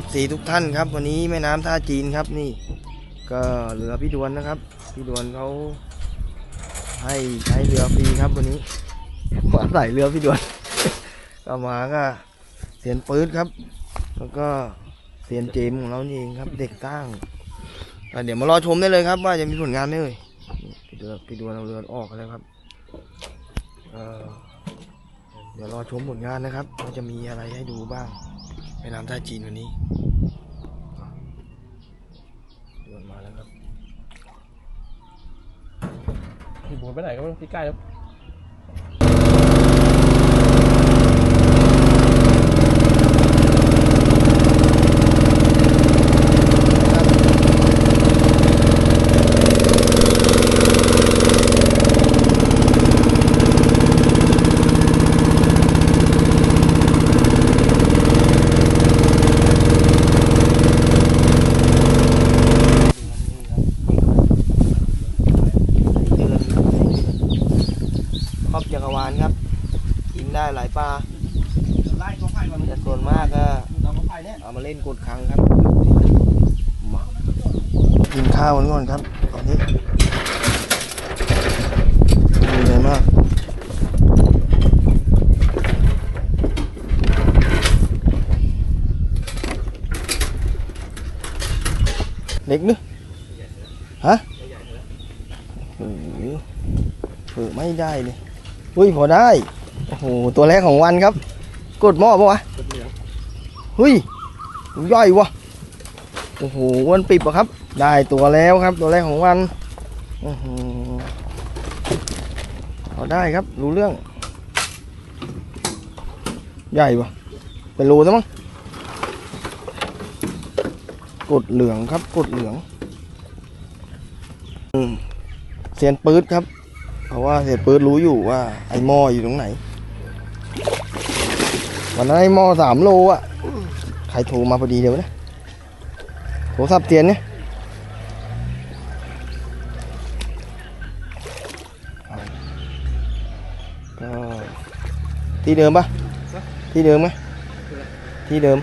FC ทุกท่านครับ วันนี้แม่น้ำท่าจีนครับนี่ ก็เรือพี่ดวนนะครับ พี่ดวนเขาให้ใช้เรือฟรีครับวันนี้มาใส่เรือพี่ดวน ก็มาก็เสียนปื๊ดครับ แล้วก็เสียนเจมส์ของเรานี่เองครับ เด็กตั้งอะเดี๋ยวมารอชมได้เลยครับ ว่าจะมีผลงานไหมเอ่ยพี่ดวนพี่ดวนเอาเรือออกแล้วครับเอ่อเดี๋ยวรอชมผลงานนะครับว่าจะมีอะไรให้ดูบ้าง แม่น้ำท่าจีนวันนี้อ่วนมาแล้วครับพี่บุญไปไหนก็ไม่รู้พี่ใกล้แล้ว เดือนครอบจักรวาลครับ กิน ได้หลายปลาไล่ก็ไผ่ก่อนแต่ส่วนมากก็เราก็ไผ่เนี่ยเอามาเล่นกดครั้งครับมากินข้าวกันก่อนครับ ตอนนี้ดีเลยมากเล็กนึฮะโอ้โหเปิดไม่ได้เลยอุ้ยพอได้ โอ้โหตัวแรกของวันครับกดหม้อปะวะเฮ้ยย่อยวะโอ้โหวันปิดปะครับ ได้ตัวแล้วครับ ตัวแรกของวันอือหือเอาได้ครับรู้เรื่อง ใหญ่ปะเป็นรูซะมั้งกดเหลืองครับกดเหลืองอเสียนปื๊ดครับ เพราะว่าเสียนปื๊ดรู้อยู่ว่าไอ้หม้ออยู่ตรงไหน วันนั้นไอ้หม้อสามโลอะใครโทรมาพอดีเดี๋ยวนะโทรศัพท์เตียนเนี่ยก็ที่เดิมปะที่เดิมไหมที่เดิม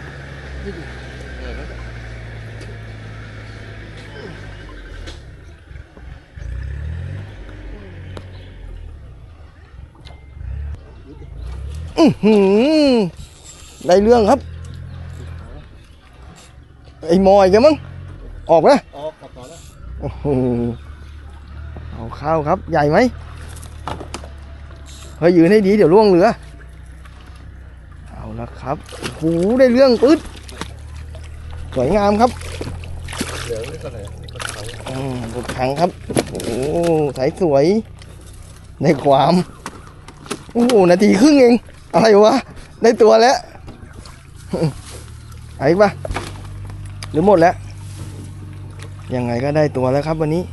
อือหือ ได้เรื่องครับไอ้มอยกันมั้งออกนะออกกลับต่อแล้วโอ้โหเอาข้าวครับใหญ่ไหมเฮ้ยยืนให้ดีเดี๋ยวล่วงเรือเอาละครับโอ้โหได้เรื่องปึ๊ดสวยงามครับเหลืองนี่ก็เลยก็เขาอืมบทขังครับโอ้โหสายสวยในความโอ้โหนาทีครึ่งเองอะไรวะได้ตัวแล้ว ไอ้ปะหรือหมดแล้ว ยังไงก็ได้ตัวแล้วครับวันนี้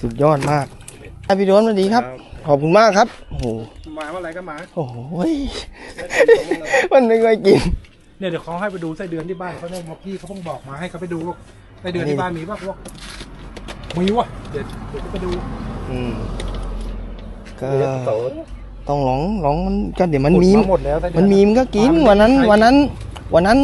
สุดยอดมากอะพี่โดนสวัสดีครับ ขอบคุณมากครับ โอ้โห มาเมื่อไหรก็มา โอ้โหมันไม่ค่อยกิน เนี่ยเดี๋ยวเขาให้ไปดูไส้เดือนที่บ้านเขาเนี่ยบอกพี่เขาเพิ่งบอกมาให้เขาไปดูว่าไส้เดือนที่บ้านมีป่ะพวกมีวะเดี๋ยวเดี๋ยวจะไปดู อืมก็เดี๋ยวโตต้องร้องร้องมันก็เดี๋ยวมันมี ขุดาหมดแล้วไส้เดือมันมีมันก็กินวันนั้นวันนั้น วันนั้น